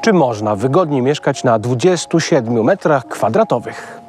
Czy można wygodnie mieszkać na 27 metrach kwadratowych?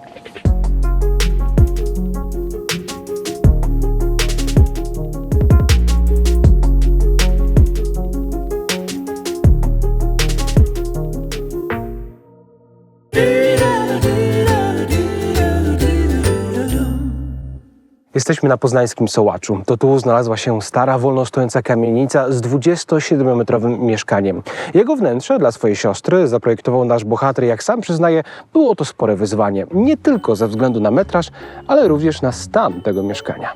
Jesteśmy na poznańskim Sołaczu. To tu znalazła się stara, wolno stojąca kamienica z 27-metrowym mieszkaniem. Jego wnętrze dla swojej siostry zaprojektował nasz bohater. Jak sam przyznaje, było to spore wyzwanie. Nie tylko ze względu na metraż, ale również na stan tego mieszkania.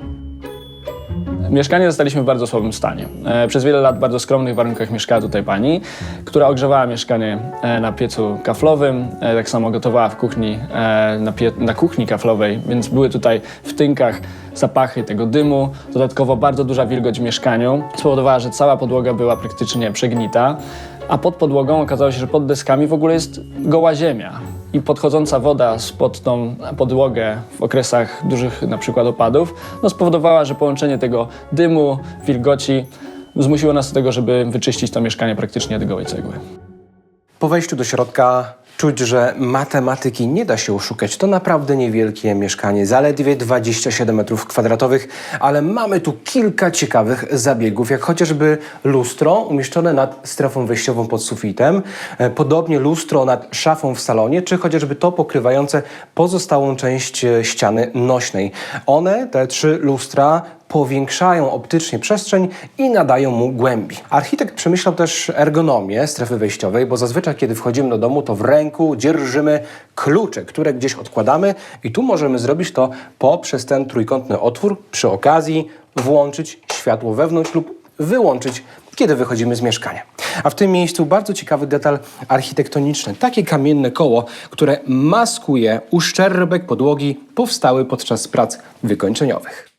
Mieszkanie zostaliśmy w bardzo słabym stanie. E, Przez wiele lat w bardzo skromnych warunkach mieszkała tutaj pani, która ogrzewała mieszkanie e, na piecu kaflowym, e, tak samo gotowała w kuchni, na, na kuchni kaflowej, więc były tutaj w tynkach zapachy tego dymu. Dodatkowo bardzo duża wilgoć w mieszkaniu spowodowała, że cała podłoga była praktycznie przegnita, a pod podłogą okazało się, że pod deskami w ogóle jest goła ziemia. I podchodząca woda spod tą podłogę w okresach dużych na przykład opadów no spowodowała, że połączenie tego dymu, wilgoci zmusiło nas do tego, żeby wyczyścić to mieszkanie praktycznie od gołej cegły. Po wejściu do środka czuć, że matematyki nie da się oszukać. To naprawdę niewielkie mieszkanie, zaledwie 27 metrów kwadratowych, ale mamy tu kilka ciekawych zabiegów, jak chociażby lustro umieszczone nad strefą wejściową pod sufitem, e, podobnie lustro nad szafą w salonie, czy chociażby to pokrywające pozostałą część e, ściany nośnej. One, te trzy lustra, powiększają optycznie przestrzeń i nadają mu głębi. Architekt przemyślał też ergonomię strefy wejściowej, bo zazwyczaj, kiedy wchodzimy do domu, to w ręku dzierżymy klucze, które gdzieś odkładamy i tu możemy zrobić to poprzez ten trójkątny otwór, przy okazji włączyć światło wewnątrz lub wyłączyć kiedy wychodzimy z mieszkania. A w tym miejscu bardzo ciekawy detal architektoniczny. Takie kamienne koło, które maskuje uszczerbek podłogi powstały podczas prac wykończeniowych.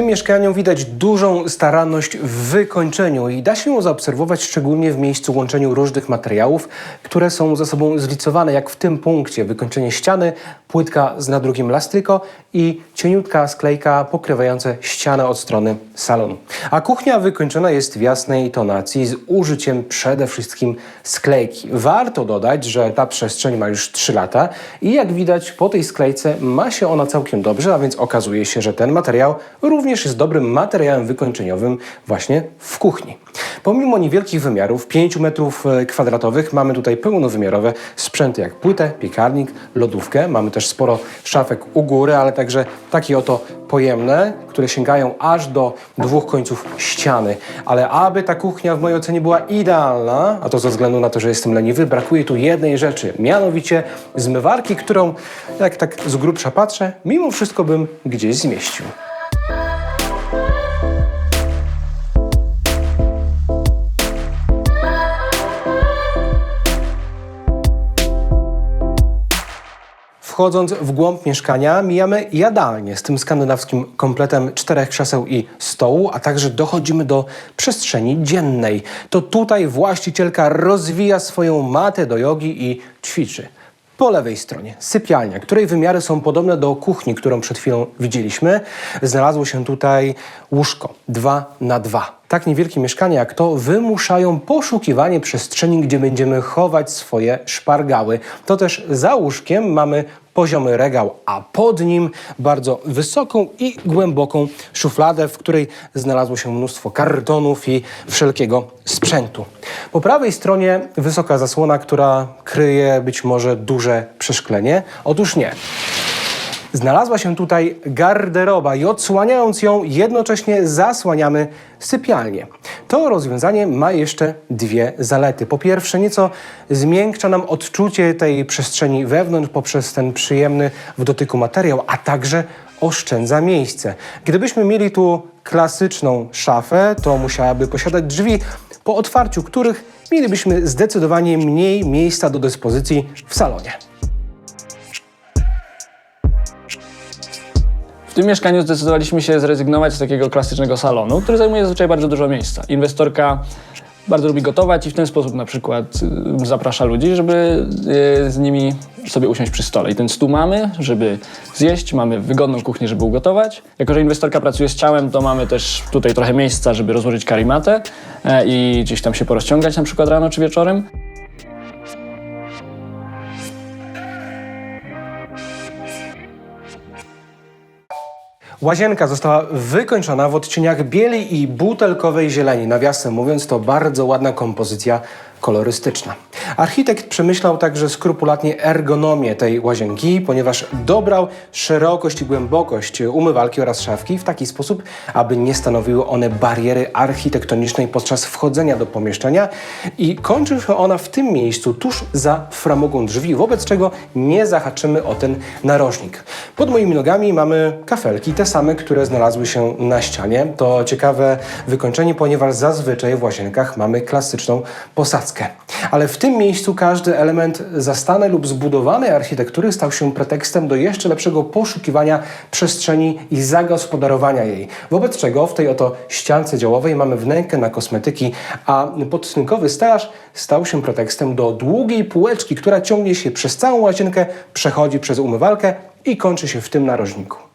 Tym mieszkaniu widać dużą staranność w wykończeniu i da się ją zaobserwować szczególnie w miejscu łączeniu różnych materiałów, które są ze sobą zlicowane, jak w tym punkcie wykończenie ściany, płytka z nadrugiem lastryko i cieniutka sklejka pokrywające ścianę od strony salonu. A kuchnia wykończona jest w jasnej tonacji z użyciem przede wszystkim sklejki. Warto dodać, że ta przestrzeń ma już 3 lata i jak widać po tej sklejce ma się ona całkiem dobrze, a więc okazuje się, że ten materiał również jest dobrym materiałem wykończeniowym właśnie w kuchni. Pomimo niewielkich wymiarów, 5 metrów e, kwadratowych, mamy tutaj pełnowymiarowe sprzęty jak płytę, piekarnik, lodówkę. Mamy też sporo szafek u góry, ale także takie oto pojemne, które sięgają aż do dwóch końców ściany. Ale aby ta kuchnia w mojej ocenie była idealna, a to ze względu na to, że jestem leniwy, brakuje tu jednej rzeczy, mianowicie zmywarki, którą, jak tak z grubsza patrzę, mimo wszystko bym gdzieś zmieścił. Wchodząc w głąb mieszkania, mijamy jadalnię z tym skandynawskim kompletem czterech krzeseł i stołu, a także dochodzimy do przestrzeni dziennej. To tutaj właścicielka rozwija swoją matę do jogi i ćwiczy. Po lewej stronie sypialnia, której wymiary są podobne do kuchni, którą przed chwilą widzieliśmy. Znalazło się tutaj łóżko 2 na 2. Tak niewielkie mieszkania jak to wymuszają poszukiwanie przestrzeni, gdzie będziemy chować swoje szpargały. To też za łóżkiem mamy poziomy regał, a pod nim bardzo wysoką i głęboką szufladę, w której znalazło się mnóstwo kartonów i wszelkiego sprzętu. Po prawej stronie wysoka zasłona, która kryje być może duże przeszklenie. Otóż nie. Znalazła się tutaj garderoba i odsłaniając ją, jednocześnie zasłaniamy sypialnię. To rozwiązanie ma jeszcze dwie zalety. Po pierwsze, nieco zmiękcza nam odczucie tej przestrzeni wewnątrz poprzez ten przyjemny w dotyku materiał, a także oszczędza miejsce. Gdybyśmy mieli tu klasyczną szafę, to musiałaby posiadać drzwi, po otwarciu których mielibyśmy zdecydowanie mniej miejsca do dyspozycji w salonie. W tym mieszkaniu zdecydowaliśmy się zrezygnować z takiego klasycznego salonu, który zajmuje zazwyczaj bardzo dużo miejsca. Inwestorka bardzo lubi gotować i w ten sposób na przykład y, zaprasza ludzi, żeby y, z nimi sobie usiąść przy stole. I ten stół mamy, żeby zjeść, mamy wygodną kuchnię, żeby ugotować. Jako, że inwestorka pracuje z ciałem, to mamy też tutaj trochę miejsca, żeby rozłożyć karimatę e, i gdzieś tam się porozciągać na przykład rano czy wieczorem. Łazienka została wykończona w odcieniach bieli i butelkowej zieleni. Nawiasem mówiąc, to bardzo ładna kompozycja kolorystyczna. Architekt przemyślał także skrupulatnie ergonomię tej łazienki, ponieważ dobrał szerokość i głębokość umywalki oraz szafki w taki sposób, aby nie stanowiły one bariery architektonicznej podczas wchodzenia do pomieszczenia i kończy się ona w tym miejscu tuż za framugą drzwi, wobec czego nie zahaczymy o ten narożnik. Pod moimi nogami mamy kafelki, te same, które znalazły się na ścianie. To ciekawe wykończenie, ponieważ zazwyczaj w łazienkach mamy klasyczną posadzkę. Ale w tym miejscu każdy element zastanej lub zbudowanej architektury stał się pretekstem do jeszcze lepszego poszukiwania przestrzeni i zagospodarowania jej. Wobec czego w tej oto ściance działowej mamy wnękę na kosmetyki, a podtynkowy stelaż stał się pretekstem do długiej półeczki, która ciągnie się przez całą łazienkę, przechodzi przez umywalkę i kończy się w tym narożniku.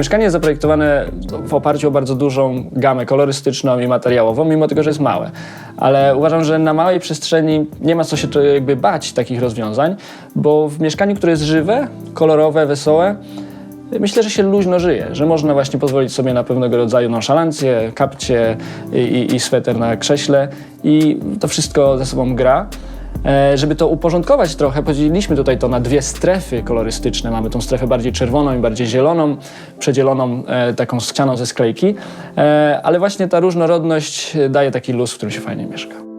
Mieszkanie jest zaprojektowane w oparciu o bardzo dużą gamę kolorystyczną i materiałową, mimo tego, że jest małe. Ale uważam, że na małej przestrzeni nie ma co się to jakby bać takich rozwiązań, bo w mieszkaniu, które jest żywe, kolorowe, wesołe, myślę, że się luźno żyje, że można właśnie pozwolić sobie na pewnego rodzaju nonszalancję, kapcie i, i, i sweter na krześle i to wszystko ze sobą gra. E, Żeby to uporządkować trochę, podzieliliśmy tutaj to na dwie strefy kolorystyczne. Mamy tą strefę bardziej czerwoną i bardziej zieloną, przedzieloną e, taką ścianą ze sklejki, E, ale właśnie ta różnorodność daje taki luz, w którym się fajnie mieszka.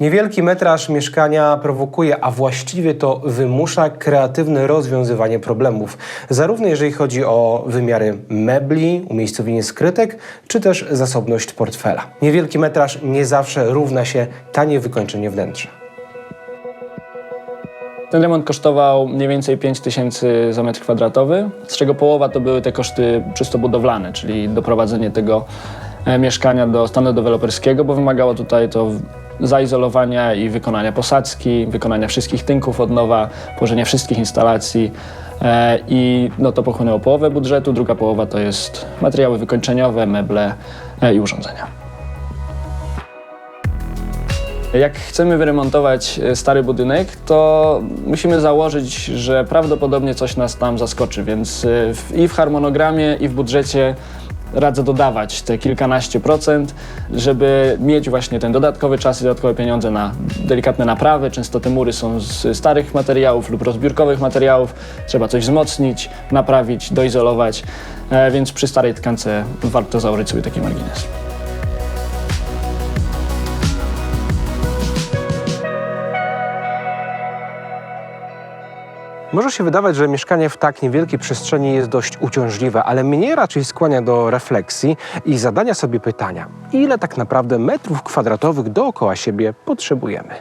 Niewielki metraż mieszkania prowokuje, a właściwie to wymusza kreatywne rozwiązywanie problemów, zarówno jeżeli chodzi o wymiary mebli, umiejscowienie skrytek, czy też zasobność portfela. Niewielki metraż nie zawsze równa się tanie wykończenie wnętrza. Ten remont kosztował mniej więcej 5 tysięcy za metr kwadratowy, z czego połowa to były te koszty czysto budowlane, czyli doprowadzenie tego e, mieszkania do stanu deweloperskiego, bo wymagało tutaj to zaizolowania i wykonania posadzki, wykonania wszystkich tynków od nowa, położenia wszystkich instalacji e, i no to pochłonęło połowę budżetu, druga połowa to jest materiały wykończeniowe, meble e, i urządzenia. Jak chcemy wyremontować e, stary budynek, to musimy założyć, że prawdopodobnie coś nas tam zaskoczy, więc i w harmonogramie, i w budżecie radzę dodawać te kilkanaście procent, żeby mieć właśnie ten dodatkowy czas i dodatkowe pieniądze na delikatne naprawy. Często te mury są z starych materiałów lub rozbiórkowych materiałów. Trzeba coś wzmocnić, naprawić, doizolować, e, więc przy starej tkance warto założyć sobie taki margines. Może się wydawać, że mieszkanie w tak niewielkiej przestrzeni jest dość uciążliwe, ale mnie raczej skłania do refleksji i zadania sobie pytania, ile tak naprawdę metrów kwadratowych dookoła siebie potrzebujemy.